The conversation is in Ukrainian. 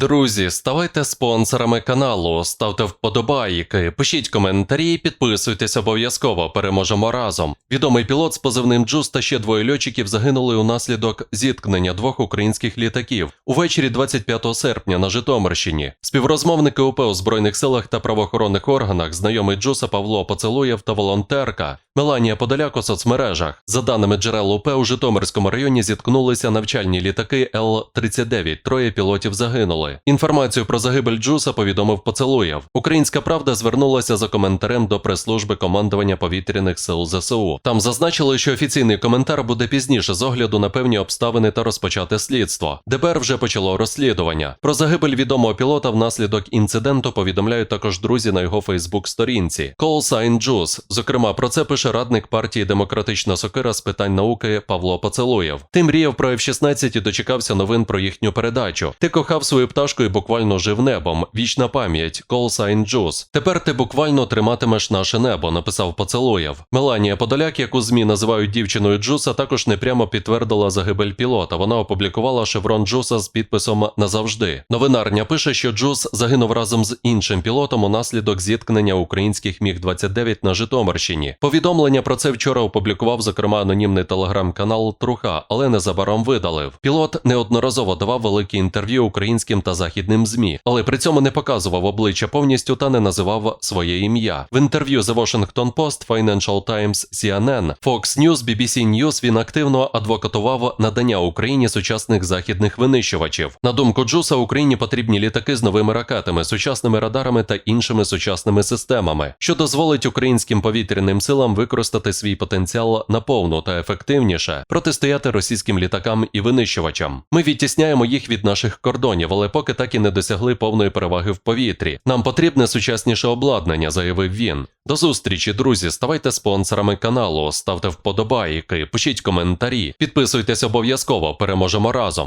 Друзі, ставайте спонсорами каналу, ставте вподобайки, пишіть коментарі, підписуйтесь обов'язково. Переможемо разом. Відомий пілот з позивним Джус та ще двоє льотчиків загинули унаслідок зіткнення двох українських літаків увечері 25 серпня на Житомирщині. Співрозмовники УП у збройних силах та правоохоронних органах, знайомий Джуса Павло Поцелуєв та волонтерка Меланія Подоляк у соцмережах. За даними джерел УП, у Житомирському районі зіткнулися навчальні літаки Л-39. Троє пілотів загинули. Інформацію про загибель Джуса повідомив Поцелуєв. Українська правда звернулася за коментарем до прес-служби командування повітряних сил ЗСУ. Там зазначили, що офіційний коментар буде пізніше з огляду на певні обставини та розпочати слідство. ДБР вже почало розслідування. Про загибель відомого пілота внаслідок інциденту повідомляють також друзі на його Фейсбук-сторінці. Call Juice. Зокрема, про це пише радник партії Демократична Сокира з питань науки Павло Поцелуєв. Ти мріяв про F-16 і дочекався новин про їхню передачу. Ти кохав свою пташку і буквально жив небом. Вічна пам'ять. Sign Juice. Тепер ти буквально триматимеш наше небо, написав Поцелуєв. Меланія Подоляк, яку ЗМІ називають дівчиною Джуса, також непрямо підтвердила загибель пілота. Вона опублікувала шеврон Джуса з підписом назавжди. Новинарня пише, що Джус загинув разом з іншим пілотом унаслідок зіткнення українських міг 29 на Житомирщині. Повідомлення про це вчора опублікував, зокрема, анонімний телеграм-канал Труха, але незабаром видалив. Пілот неодноразово давав великі інтерв'ю українським та західним змі, але при цьому не показував обличчя повністю та не називав своє ім'я. В інтерв'ю The Washington Post, Financial Times, CNN, Fox News, BBC News він активно адвокатував надання Україні сучасних західних винищувачів. На думку Джуса, Україні потрібні літаки з новими ракетами, сучасними радарами та іншими сучасними системами, що дозволить українським повітряним силам використати свій потенціал наповну та ефективніше протистояти російським літакам і винищувачам. Ми відтісняємо їх від наших кордонів, але поки так і не досягли повної переваги в повітрі. Нам потрібне сучасніше обладнання, заявив він. До зустрічі, друзі. Ставайте спонсорами каналу, ставте вподобайки, пишіть коментарі, підписуйтесь обов'язково. Переможемо разом.